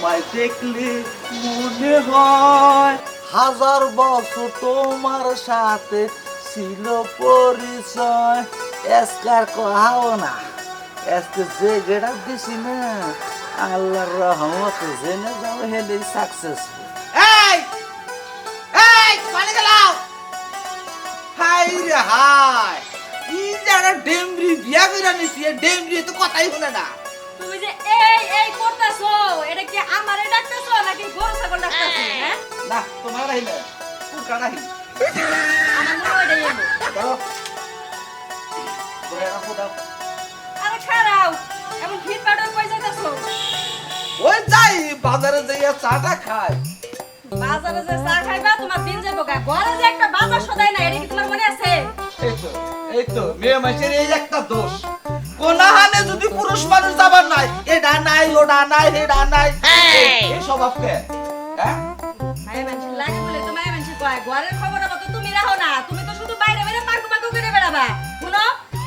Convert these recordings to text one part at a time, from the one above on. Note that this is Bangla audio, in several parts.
তোমায় দেখলে মনে হয় হাজার বছর তোমার সাথে ছিল পরিচয়। এসকার কহাও না আজকে যে গেড়া দিছি না, আল্লাহর রহমত জেনে যাও হেলে সাকসেসফুল এই এই পানি গেলাও। হাই রে হাই ই যারা ডেমরি বিয়া কইরা নিছি ডেমরি তো কথাই শুনে না। এই করতেছো? এটা কি আমারে ডাকতেছো নাকি গরু ছাগল ডাকতেছো? হ্যাঁ। না তোমার রাহিলে পুরকা রাহি আমার মনে হয় এলো। দাও করে রাখো দাও আরে খারাও এমন ভিড় পাড়ে কই যাইতেছো? ওই যাই বাজারে যাইয়া চাটা খাই। বাজারে যে চা খাইবা তোমার দিন যাব গা। ঘরে যে একটা বাজার সদাই না এটা কি তোমার মনে আছে? এই তো এই তো মেয়ে মানুষের এই একটা দোষ। কোন হানে যদি পুরুষ মানুষ যাবার নাই এটা নাই ওটা নাই এটা নাই এই- এই স্বভাবকে হ্যাঁ? মায়ের মানুষের লাগে বলে তো মায়ের মানুষের কয় ঘরের খবর মতো তুমি রাখো না তুমি তো শুধু বাইরে বাইরে পাকু পাকু করে বেড়াবা। শুনো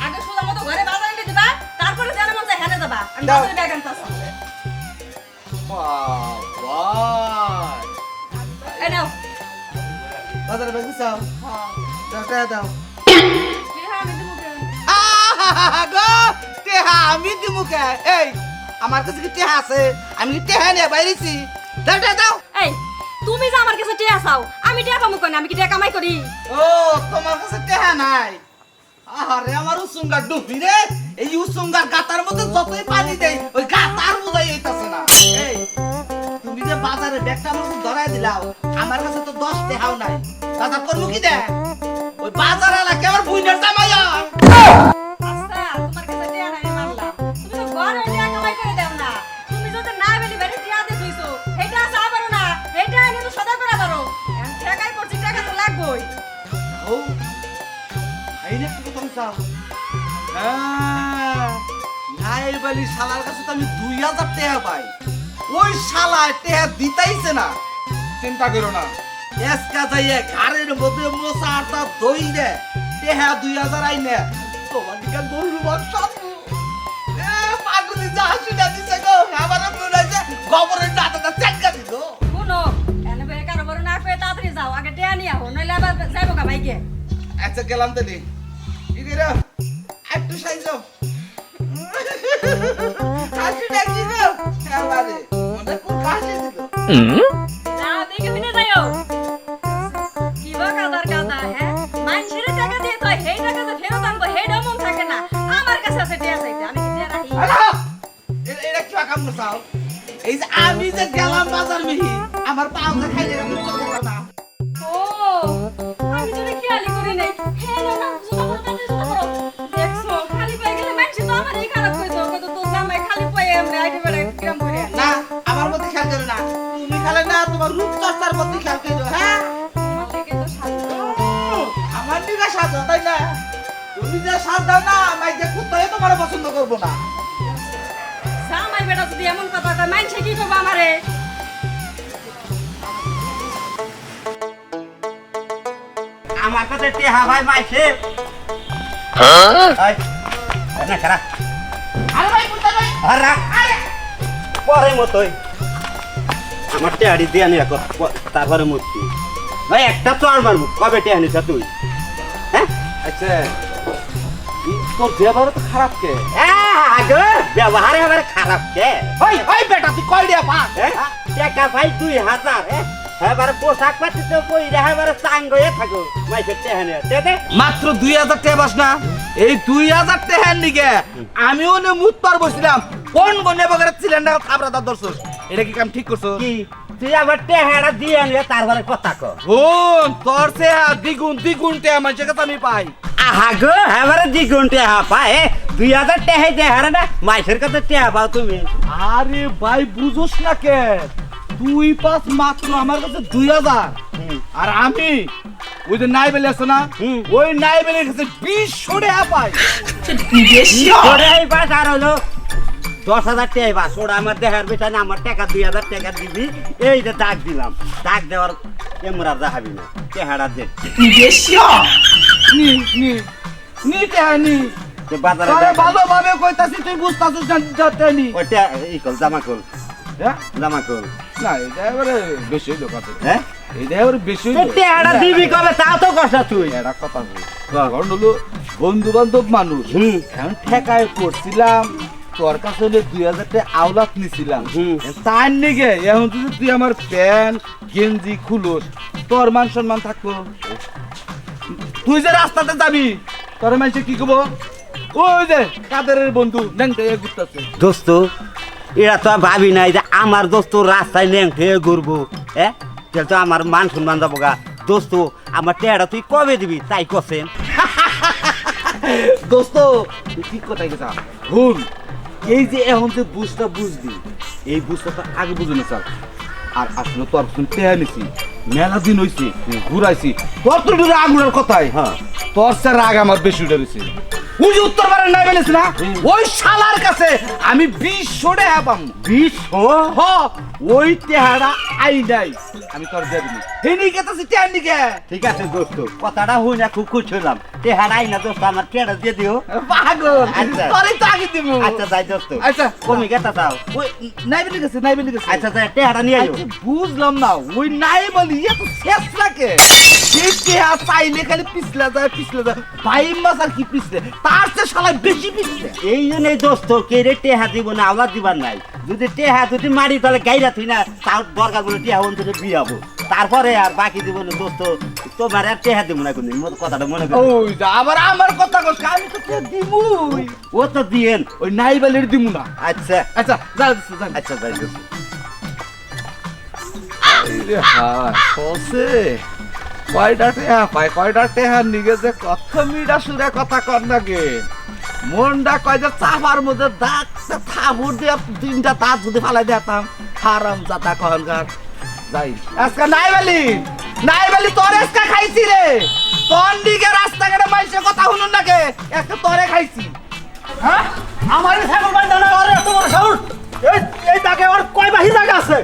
আগে সোজা মতো ঘরে বাজার এনে দিবা তারপরে যেন মন যায় হেনে যাবা। আমি বাজারে ব্যাগ আনতাছি বাবা। এই নাও। বাজারে বেশি চাও দাও টাকা দাও। কি হয় আমি দিমু গো! টেহা আমি দিমু কে? এই আমার কাছে কি টেহা আছে? আমি কি টেহা নিয়ে বাইরেছি? দাও দাও এই তুমি যে আমার কাছে টিয়া চাও আমি টিয়া পামু কেন আমি কি টিয়া কামাই করি? ও তোমার কাছে টেহা নাই। আরে আমার উসুঙ্গার ডুবি রে। এই উসুঙ্গার গাতার মধ্যে যতই পানি দেই ওই গাতার বোঝাই হইতাছে না। এই তুমি যে বাজারে ব্যাগটা আমার কাছে ধরাই দিলাও আমার কাছে তো দশ টেহাও নাই। বাজার করব কি দে ওই বাজার এলাকা আমার বুইনার ও এই না তুমি চাও হ্যাঁ নাই বলি শালার কাছে তো আমি দুই হাজার টাকা পাই। ওই শালায় টাকা দিতাইছে না। চিন্তা করো না। এসকা যাইয়ে ঘাড়ের মধ্যে মশা আটা দই দে টেহা দুই হাজার আইনে তোমার দিকে গরু মাংস আচ্ছা গেলাম তাহলে ইদিরা একটু সাইজ হাসি ডাকি গো আমারে মনে কোন হাসি দিল। যাও দেখে শুনে যাইও। কি বা কাদার কাদা হ্যাঁ? মানুষের টাকা দিয়ে তো সেই টাকা যে ফেরত আনব সেইটাও মন থাকে না। আমার কাছে আছে টিয়া চাইতে আমি কি টিয়া রাখি? এটা কি কাম চাও। এই যে আমি যে গেলাম বাজার মিহি আমার যে খাইলে আমি তোমার রূপ চর্চার মধ্যে খেয়াল করো হ্যাঁ? আমার আমার দিকে সাজো তাই না? তুমি যে সাজ দাও না আমি যে কুত্তায় তোমার পছন্দ করব না। জামাই বেটা যদি এমন কথা কয় মানুষে কি করব আমারে? আমার কাছে টেহা ভাই মাইছে না খারা আরে ভাই কুত্তা ভাই আর পরে মতোই। আমার টেহারি দিয়ে আনি রাখো। তারপরে মূর্তি। ভাই একটা তো আর মারবো কবে টেহা নিছ তুই? হ্যাঁ? আচ্ছা তোর ব্যবহার তো খারাপ কে? ব্যবহারে এবারে খারাপ কে? ওই ওই বেটা তুই কই দিয়া পা? টাকা ভাই দুই হাজার এবারে পোশাক পাতি তো কই রে এবারে চাঙ্গ হয়ে থাকো মাইসের টেহা নিয়ে দে দে। মাত্র দুই হাজার টাকা বাস না? এই দুই হাজার টাকার নিকে আমিও নে মুত পার বসছিলাম। কোন গনে বগরে সিলিন্ডার থাবরা দার দর্শস এটা কি কাম ঠিক করছ? কি? তুই আবার টেহাটা দিয়ে আনলে তারপরে কথা কর হুন তোর সে দ্বিগুণ দ্বিগুণ টাকা মানুষের কাছে আমি পাই। আহা গো এবারে দ্বিগুণ টেহা পায় দুই হাজার টেহা দেহারে না মাইসের কাছে টেহা পাও তুমি। আরে ভাই বুঝোস না কে? দুই পাঁচ মাত্র আমার কাছে দুই হাজার। আর আমি ওই যে নাই বেলে আছে না ওই নাই বেলে কাছে বিশশো টাকা পাই। ওরে এই বাস আর হলো দশ হাজার টেহা বাস ওরা আমার দেহার বেটা আমার টাকা দুই হাজার টাকা দিবি। এই যে দাগ দিলাম। দাগ দেওয়ার এমরা যাহাবি না। টেহাটা দে নি নি নি টাকা নি। বাজারে ভালোভাবে কইতাছি তুই বুঝতাছিস না যাতে নি। ওইটা এই কল জামা কল হ্যাঁ? জামা কর না এটা এবারে বেশি হইল কত হ্যাঁ? এটা এবারে বেশি হইল। টেহারা দিবি কবে? তো কষ্ট তুই। এটা কথা বল। কারণ হলো বন্ধু বান্ধব মানুষ। এখন ঠেকায় পড়ছিলাম। তোর কাছে হলে দুই হাজার টাকা আওলাত নিছিলাম। তার নিগে এখন যদি তুই আমার প্যান্ট গেঞ্জি খুলোস তোর মান সম্মান থাকব। তুই যে রাস্তাতে যাবি তোর মানুষে কি কব? ওই যে কাদের বন্ধু ন্যাংটা ঘুরতেছে। দোস্ত এরা তো ভাবি নাই যে আমার দোস্ত রাস্তায় ল্যাংটে ঘুরবো হ্যাঁ তাহলে তো আমার মান সম্মান যাব গা। দোস্ত আমার টেহারা তুই কবে দিবি তাই কছেন দোস্ত তুই ঠিক কথাই কথা ভুল। এই যে এখন যে বুঝটা বুঝবি এই বুঝটা তো আগে বুঝে না স্যার। আর আসলে তোর টেয়া নিছি মেলা দিন হয়েছে ঘুরাইছি। তোর তো রাগ উড়ার কথাই হ্যাঁ। তোর স্যার রাগ আমার বেশি উঠে রয়েছে যে উত্তর নাই না? ওই শালার কাছে আমি বিশ হ্যাঁ পাম বিশ হ ওই তেহারা আই নাই আমি তোর দিবি। হেনি নিকে। ঠিক আছে দোস্ত। কথাটা হই না খুব খুশি হলাম। টেহারা আই না দোস্ত আমার টেহারা দিয়ে দিও। পাগল। আচ্ছা। তোরই তো আগে দিব আচ্ছা যাই দোস্ত। আচ্ছা। কমি গেতা তাও ওই নাই বলে গেছে নাই বলে গেছে। আচ্ছা যাই টেহারা নিয়ে আইও। বুঝলাম না ওই নাই বলি ইয়ে তো শেষ রাখে চাইলে খালি পিছলে যায় পিছলে যায়। ভাই মাছ আর কি পিছলে? তার চেয়ে শালা বেশি। পিছলে এই জন্যই দোস্ত কে রে টেহা দিব না আওলাদ দিবার নাই। যদি টেহা যদি মারি তাহলে গাইরা তুই না তার দরকার বলে টেহা অন্তরে বিয়াবো তারপরে আর বাকি দিব না দোস্ত তোমার আর টেহা দিব না কোনদিন কথাটা মনে কর ওই আবার আমার কথা কস আমি তো তোর দিমুই। ও তো দিয়েন। ওই নাই বালের দিমু না। আচ্ছা। আচ্ছা যা আচ্ছা যাই দোস্ত হায় সসে। কয়টা টেহা পায় কয়টা টেহা? নিগে যে কত মিডা সুরে কথা কর নাকি মনটা কয় যে চাপার মধ্যে দাগ থাবুর দিয়ে তিনটা দাঁত যদি ফালাই দিতাম হারাম জাতা কহনকার যাই, আজকে নাই বলি নাই বলি তোর আজকে খাইছি রে। তোর দিকে রাস্তাঘাটে মাইসে কথা শুনুন নাকি আজকে তোরে খাইছি। হ্যাঁ? আমার ছাগল বান্ধা না ওর এত বড় এই এই ওর কয় বাহি জায়গা আছে?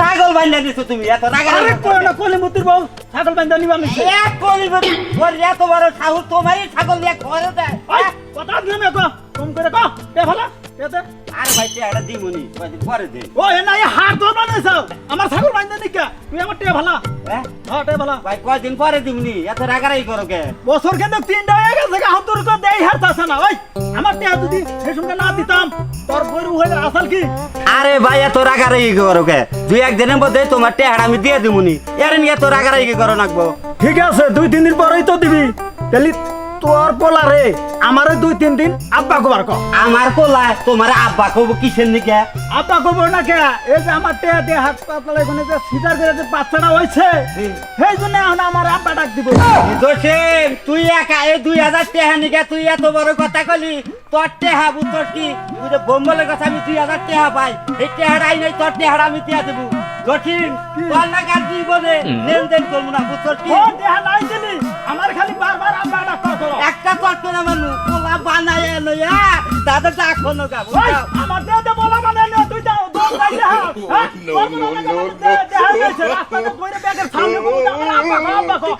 ছাগল বাইন্দা দিছো তুমি এত টাকা আরে কই না। কোলে মুতির বউ ছাগল বান্ধা নিবা এক করিব ওর এত বড় সাহস তোমারই ছাগল দিয়ে ঘরে দেয় কথা দিলে মে কো ফোন করে কো তে ভালো আর ভাই টেহাটা দিমুনি পরে দে। ও এ না হাত ধর বানাইছ আমার ছাগল বান্ধা নিকা তুই আমার টে ভালো। হ্যাঁ হ্যাঁ টে ভালো। ভাই কয়দিন পরে দিমুনি এত রাগারাই করো কে? বছর কেন তিনটা হয়ে গেছে হাত তোর কো দেই হাত আছে না ওই। আমার টে যদি সেই সঙ্গে না দিতাম তোর গরু হয়ে আসল কি? আরে ভাই এত রাগারাই করো কে? দুই একদিনের মধ্যে তোমার টেহারা আমি দিয়ে দিবনি এর নিয়ে এত রাগারাই করো নাকবো। ঠিক আছে, দুই তিন দিন পরেই তো দিবি। তাহলে তোর পোলা রে আমারে দুই তিন দিন আব্বা কবার কো। আমার পোলা তোমার আব্বা কব কিসের নিকে? আব্বা কব না কে? এই যে আমার টেয়া দিয়ে হাসপাতালে এখানে যে সিজার করে যে বাচ্চাটা হয়েছে সেই জন্য এখন আমার আব্বা ডাক দিব। দোষেন তুই একা এই দুই হাজার টেহা নিকে তুই এত বড় কথা কলি তোর টেহা বুতর কি? তুই যে বোম্বলের কথা আমি দুই হাজার টেহা পাই এই টেহাটা আই নাই তোর টেহাটা আমি দিয়া দেবো। দক্ষিণ তোর না কার জীবনে লেনদেন করব না বুতর কি? ও দেহা নাই দিলি। আমার খালি একটা তর্ক না মানুষ। পোলা বানায় এলো তাদের ডাকো না গা ওই আমার দেহ দে বলা মানে না তুই দাও দম হ্যাঁ? নো নো নো গেছে রাস্তাতে কইরে ব্যাগের সামনে কোন কো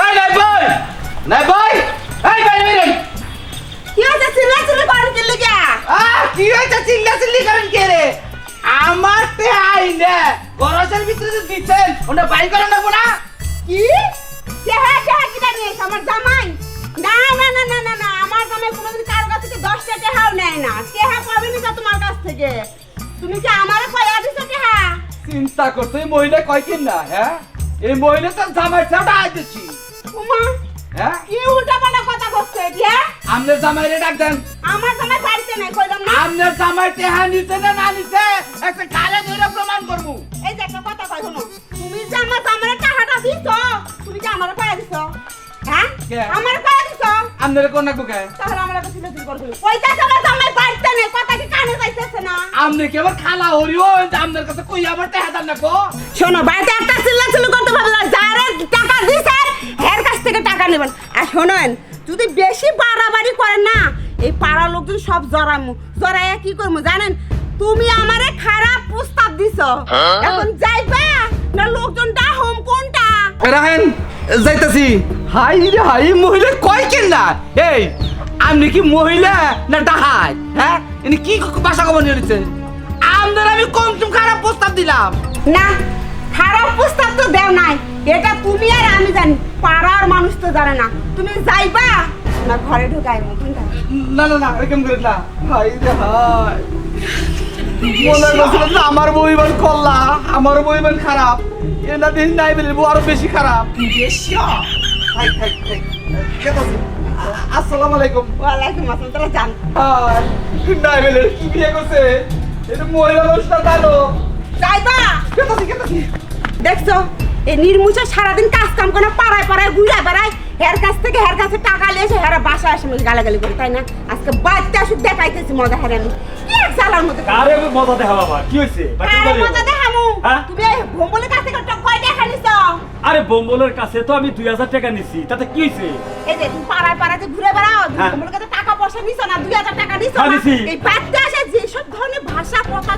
এই নাই ভাই নাই ভাই এই ভাই কি হয়েছে? চিল্লা চিল্লি করেন কি লিগা আহ কি হয়েছে? চিল্লা চিল্লি করেন কে রে? আমার তে আই নে গরজের ভিতরে যে দিছেন ওটা বাই করে নেব না। কি? চেহারা চেহারা কিটা নিয়েছ? আমার জামাই। না না না না না না আমার জামাই কোনোদিন কারও কাছ থেকে দশটা টেহাও নেয় না। টেহা পাবে না তোমার কাছ থেকে? তুমি কি আমারে কয়া দিছো টেহা চিন্তা করতে এই মহিলা কয় কিন না হ্যাঁ? এই মহিলা তো জামাই ছাড়া আই দিচ্ছি উমা হ্যাঁ? কি উল্টা পাল্টা কথা করছ এটি হ্যাঁ? আমনের জামাই রে ডাক দেন। আমার জামাই বাড়িতে নাই কইলাম না। আমনের জামাই টেহা নিছে না না নিছে একটা কালে ধরে প্রমাণ করব। কে? আমারে কয়া দিছো আমনের কোন না কোকে তাহলে আমার কাছে সিলে সিলে করছ কইতা আমার জামাই বাড়িতে নেই কথা কি কানে যাইতেছে না? আমনে কি আবার খালা হরিও আমনের কাছে কই আবার টেহা দেন না কো শোনো বাড়িতে একটা চিল্লা চিল্লি করতে পারবে যারে টাকা দিছে এর কাছ থেকে টাকা নেবেন। আর শোনেন যদি বেশি বাড়াবাড়ি করেন না এই পাড়া লোকজন সব জড়ামু। জড়াইয়া কি করব জানেন? তুমি আমারে খারাপ প্রস্তাব দিছো। এখন যাইবা না লোকজন ডাহম কোনটা? রাহেন যাইতাছি। হাই রে হাই মহিলা কয় কেন না এই আপনি কি মহিলা না ডাহাই? হ্যাঁ? ইনি কি ভাষা কব নিয়েছে আম আপনার আমি কম টুম খারাপ প্রস্তাব দিলাম। না খারাপ প্রস্তাব তো দেও নাই। এটা তুমি আর আমি জানি। পাড়ার মানুষ তো জানে না। তুমি যাইবা? না ঘরে ঢুকাই কোনটা? না না না এরকম করে না। হাই রে হাই। মনে আমার বইবার কল্লা আমার বইবার খারাপ। এটা দিন নাই বলে বউ আরও বেশি খারাপ। আসসালামু আলাইকুম। ওয়ালাইকুম আসসালাম তাহলে জান হাই নাই বলে কি বিয়ে করছে? এটা মহিলা মানুষ না জানো যাইবা। কেতাছি কেতাছি দেখছ? এই নির্মুষে সারাদিন কাজ কাম করে পাড়ায় পাড়ায় ঘুরে বেড়ায়। হের কাছ থেকে হের কাছে টাকা লিয়েছে হেরা বাসায় আসে আমাকে গালাগালি করে তাই না? আজকে বাচ্চা আসুক দেখাইতেছি মজা হেরে আমি কি এক জ্বালার মতো কারে মজা দেখা বাবা কি বাকি মজা দেখামু? হ্যাঁ? তুমি এই ভোম্বলের কাছ থেকে দেখা নিছো? আরে বোম্বলের কাছে তো আমি দুই হাজার টাকা নিছি তাতে কি হয়েছে এই যে তুমি পাড়ায় যে ঘুরে বেড়াও হ্যাঁ। ভোম্বলের কাছে টাকা পয়সা নিছো না দুই হাজার টাকা নিছো হ্যাঁ, না? এই বাচ্চা আসে যেসব ধরনের ভাষা কথা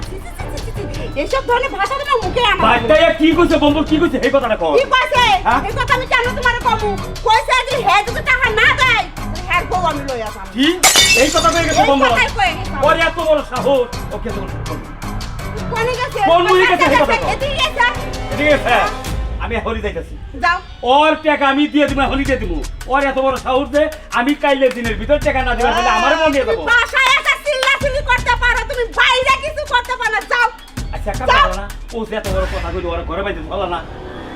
এইসব ধরনের ভাষা তোমার মুখে আনা বাচ্চায়া কি কইছে বোম্বল কি কইছে? এই কথাটা কর কি কইছে? হ্যাঁ? এই কথা আমি কেন তোমার কমু? কইছে যে হে যদি টাকা না দেয় হ্যাঁ বউ আমি লই আসাম। কি? এই কথা কই গেছে গেছে। ওর এত বড় সাহস। ওকে তো কোনে গেছে? কোন মুড়ি গেছে এই কথা কও। এদিকে গেছে ঠিক আছে আমি হলি যাইতাছি। যাও। ওর টাকা আমি দিয়ে দিব হলি দিয়ে দিব ওর এত বড় সাহস যে আমি কাইলে দিনের ভিতর টাকা না দিবার বলে আমার মন দিয়ে দেবো ও যে এত বড় কথা কইলো ওর ঘরে বাইতে ভালো না।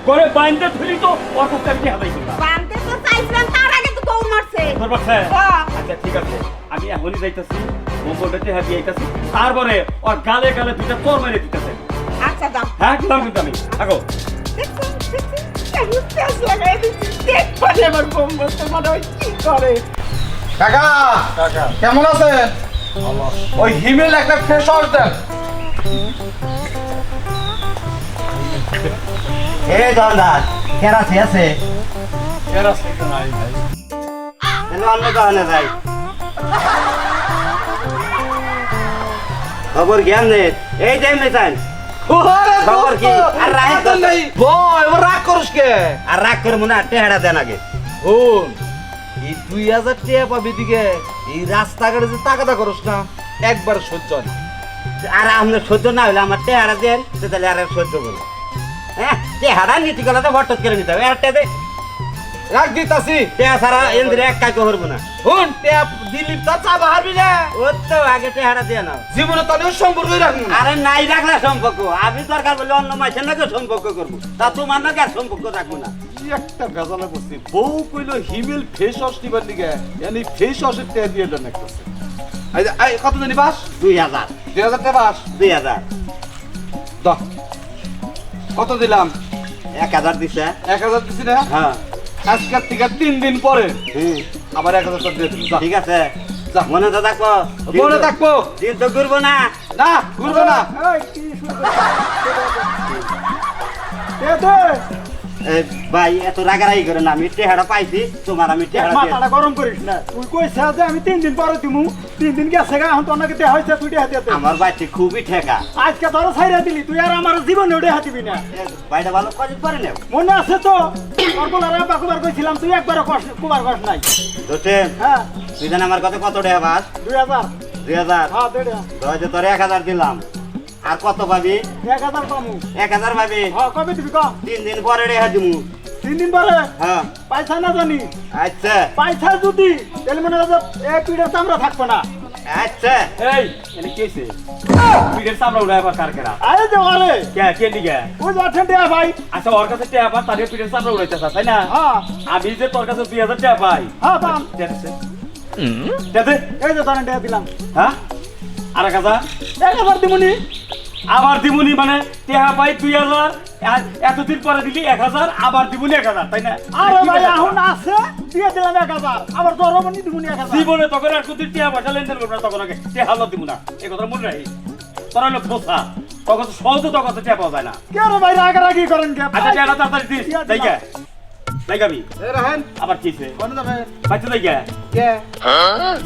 ঘরে বাইন্দে ধরি তো ওর পক্ষে আমি হাতাই করলাম বানতে তো চাইছিলাম তার আগে তো দৌড় মারছে। তোর পাশে হ্যাঁ। আচ্ছা ঠিক আছে। আমি এখনই যাইতাছি মঙ্গলটা টেহা দিয়ে আইতাছি তারপরে ওর গালে গালে দুইটা তোর মেরে দিতেছে। আচ্ছা হ্যাঁ গেলাম কিন্তু আমি। থাকো। কাকা! কেমন আছেন? ওই হিমেল একটা ফ্রেশ দেন। এ দন্দার কেরাসি আছে? এরা সেটা নাই ভাই। তাহলে অন্য কারণে যাই খবর জ্ঞান নেই এই যে মেতান খবর কি? আর রাহেন তো- বয় এবার রাগ করিস কে? আর রাগ করব না টেহারা দেন আগে। শোন এই দুই হাজার টাকা পাবি দিকে এই রাস্তাঘাটে যে টাকাটা করস না একবার সহ্য না। আর আপনার সহ্য না হলে আমার টেহারা দেন তাহলে আর সহ্য করব হ্যাঁ টেহারা নীতি গলা তো ভট্ট করে নিতে হবে। একটা দে। রাগ দিতাছি। টেহা ছাড়া এন্দ্রে এক কাজ করব না। শুন ট্যাপ দিলীপ তা চা বাহারবি না ও তো আগে টেহারা দিয়ে নাও। জীবনে তাদের সম্পর্ক রাখবি। আরে নাই রাখলে সম্পর্ক। আমি দরকার বলে অন্য মাসের নাকি সম্পর্ক করব। তা তোমার নাকি আর সম্পর্ক রাখব না। একটা ভেজালে বসছি বউ কইলো হিমেল ফেস ওয়াশ দিবার দিকে এনি ফেস ওয়াশের টাকা দিয়ে দেন একটা কত জানি বাস? দুই হাজার। দুই হাজার টাকা বাস? দুই হাজার। দশ কত দিলাম? এক হাজার দিছে। এক হাজার দিছি না? হ্যাঁ। আজকের থেকে তিন দিন পরে। হুম, আবার এক হাজার দিয়ে ঠিক আছে। মনে তো থাকব। মনে থাকব। দিন তো ঘুরবো না। না ঘুরবে না। ভাই এত রাগারাগি করে না আমি টেহারা পাইছি তোমার আমি টেহারা গরম করিস না। তুই কইছ যে আমি তিন দিন পরে দিমু। তিন দিন গেছে গা এখন তো অনেকে দেয়া হয়েছে তুই দিয়ে দে। আমার বাচ্চা খুবই ঠেকা। আজকে তোর ছাইরা দিলি তুই আর আমার জীবনে ওটা হাতিবি না। এ, ভাইটা ভালো কদিন পরে নেব? মনে আছে তো তোর বলার আব্বা কুবার কইছিলাম তুই একবারও কষ কুবার কষ নাই। দোষেন হ্যাঁ। তুই জান আমার কত কত টাকা বাস দুই হাজার। দুই হাজার? হ্যাঁ দে দে। তোর এক হাজার দিলাম। আর কত পাবি? এক হাজার কমু এক হাজার পাবি? হ্যাঁ কবে দিবি ক তিন দিন পরে রেহা দিমু। তিন দিন পরে হ্যাঁ। পয়সা না জানি। আচ্ছা। পয়সা যদি তাহলে মনে হয় পিঠের চামড়া থাকবে না। আচ্ছা। এই। এনে কেছে পিঠের চামড়া উড়াই আবার কার কেনা আরে যে আরে কে কে দিকে? ওই যে আঠেন টাকা ভাই। আচ্ছা ওর কাছে টাকা পান তার পিঠের চামড়া উড়াইতে তাই না? হ্যাঁ। আমি যে তোর কাছে দুই হাজার টাকা পাই। হ্যাঁ পান এই যে ধরেন টাকা দিলাম। হ্যাঁ? আর এক হাজার? এক হাজার দিমুনি। আবার দিমুনি মানে টেহা পাই দুই হাজার এতদিন পরে দিলি এক হাজার আবার দিবুনি এক হাজার তাই না? আরে ভাই এখন আছে দিয়ে দিলাম এক হাজার আবার দরমনি দিবুনি এক হাজার। জীবনে তখন আর কোনদিন টেহা পয়সা লেনদেন করবে না তখন আগে টেহা লো দিব না এই কথা মনে রাখি তোরা হলো খোসা তখন সহজে তখন টেহা পাওয়া যায় না। কে রে ভাই রাগারাগি করেন কে? আচ্ছা টেহাটা তাড়াতাড়ি দিস যাই গে যাই গাবি? এ রাহেন। আবার কিসে কোন যাবে? বাচ্চা যাই গে। কে?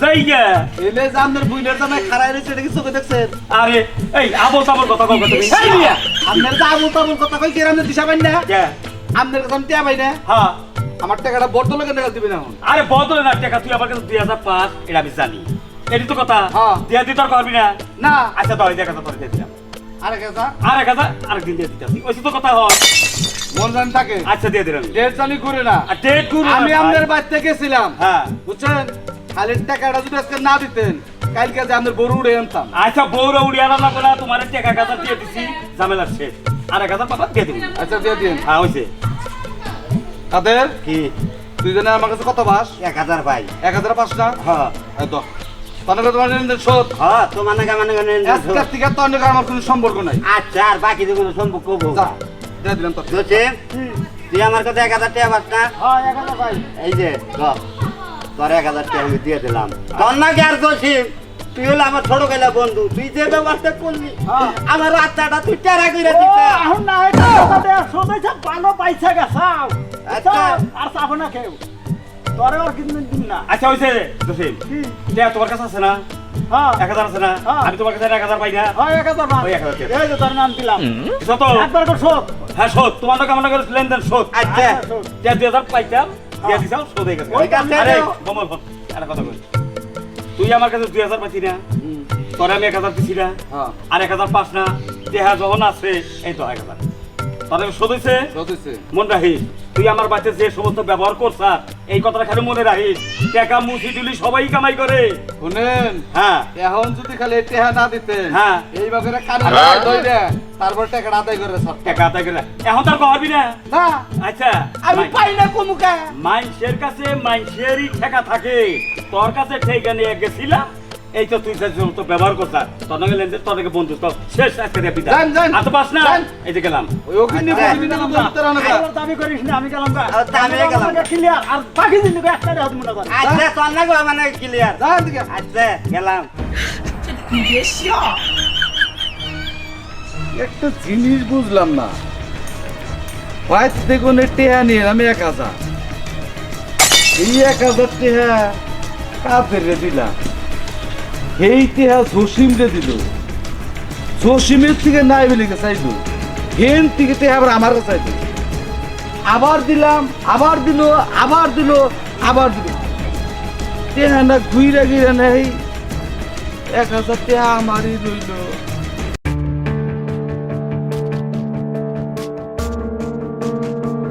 যাই গে। এলে জামদের বুইলের জামাই খাড়াই রয়েছে এটা কি চোখে দেখছেন? আরে এই আবল তাবল কথা কও তুমি এই মিয়া! আপনার কথা কই কেরামদের দিশা পাই না? কে? আপনার কাছে টিয়া পাই না? হ্যাঁ। আমার টাকাটা বর্তমানে কেন দিবি না আরে বদলে না টাকা তুই আমার কাছে দুই হাজার পাঁচ এটা আমি জানি। এটি তো কথা। হ্যাঁ। দিয়া দিতে পারবি না। না। আচ্ছা দশ টাকা তো দিয়ে দিলাম আরেক হাজার। আর হাজার আরেকদিন দিয়ে দিতে ওই তো কথা হয়। মন জানি থাকে আচ্ছা দিয়ে দিলাম। ডেট জানি ঘুরে না। আর ডেট আমি আপনার বাড়িতে গেছিলাম। হ্যাঁ। বুঝছেন? খালির টাকাটা যদি আজকে না দিতেন কালকে যে আমাদের গরু উড়ে আনতাম। আচ্ছা বউরা উড়িয়া রান্না করে তোমার টাকা দিয়ে দিছি ঝামেলা শেষ। আর এক হাজার পাবা দিয়ে দিবি। আচ্ছা দিয়ে দিন। হ্যাঁ হয়েছে। তাদের? কি? দুইজনে আমার কাছে কত বাস? এক হাজার পাই এক হাজার পাঁচ না? হ্যাঁ। তো। তোমার লেনদেন শোধ। হ্যাঁ তোমার নাকি আমার নাকি থেকে তো আমার কোনো সম্পর্ক নাই। আচ্ছা আর বাকি যে কোনো সম্পর্ক দিয়ে দিলাম তো তুই আমার কাছে এক হাজার টাকা পাস না? হ্যাঁ এই যে তোর এক হাজার টাকা আমি দিয়ে দিলাম। তোর নাকি আর জোসেফ তুই হলো আমার ছোট গেলা বন্ধু। তুই যে ব্যবস্থা করলি হ্যাঁ। আমার রাস্তাটা তুই টেরা করে দিতে এখন না এটা কথা দেয়া শুনেছে ভালো পাইছে গেছাও আচ্ছা। আর চাবো না কেউ। তোরে আর কিন্তু দিন না। আচ্ছা হয়েছে জসিম কি? টাকা তোমার কাছে আছে না? এক হাজার আছে না? হ্যাঁ। আমি তোমার কাছে এক হাজার পাই না। এক হাজার ভাই এক হাজার এই যে তোর নাম দিলাম। শত একবার করে শোধ। হ্যাঁ শোধ। তোমার নাকি আমার নাকি লেনদেন শোধ। আচ্ছা। দুই হাজার পাইতাম। দিয়ে দিছাও শোধ হয়ে গেছে। আরে দাও। ফোন একটা কথা বল। তুই আমার কাছে দুই হাজার পাইছি না। তোরে আমি এক হাজার দিছি না। হ্যাঁ। আর এক হাজার পাস না। দেহা যখন আছে এই তো এক হাজার। তাহলে শোধ হয়েছে মন রাখিস তুই আমার বাড়িতে যে সমস্ত ব্যবহার করছ এই কথাটা খালি মনে রাখিস। টাকা মুসি টুলি সবাই কামাই করে। শুনেন হ্যাঁ। এখন যদি খালি টেহা না দিতেন হ্যাঁ। এইভাবে কানে ধরে তারপর টাকাটা আদায় করে সব। টাকা আদায় করে। এখন তার না? না। আচ্ছা আমি পাই না কমুকা। মাইনসের কাছে মাইনসেরই ঠেকা থাকে। তোর কাছে ঠেকা নিয়ে গেছিলাম এই তো তুই সমস্ত ব্যবহার করছ তোর নাকি লেনদেন তোর বন্ধু তো শেষ আজকে দিয়ে বিদায়। যান, যান। আর পাস না এই যে গেলাম। ওই ওখানে আচ্ছা। বলবি না দাবি করিস না আমি গেলাম গা। আর তা আমি গেলাম। ক্লিয়ার আর বাকি দিন একটা হাত মনে কর। আচ্ছা নাকি ক্লিয়ার যান দিকে আচ্ছা গেলাম। একটা জিনিস বুঝলাম না। বাইর দেখুন টেহা নিয়ে আমি এক হাজার। এই এক হাজার টেহা কাদের দিলাম? এই টেহা জসিম রে দিল। জসিমের থেকে নাই বলে চাইল হেন থেকে তে আবার আমার কাছে চাইল আবার দিলাম, আবার দিল আবার দিল আবার দিল। তে না ঘুইরা গিরা নেই। এক হাজার তে আমারই রইল।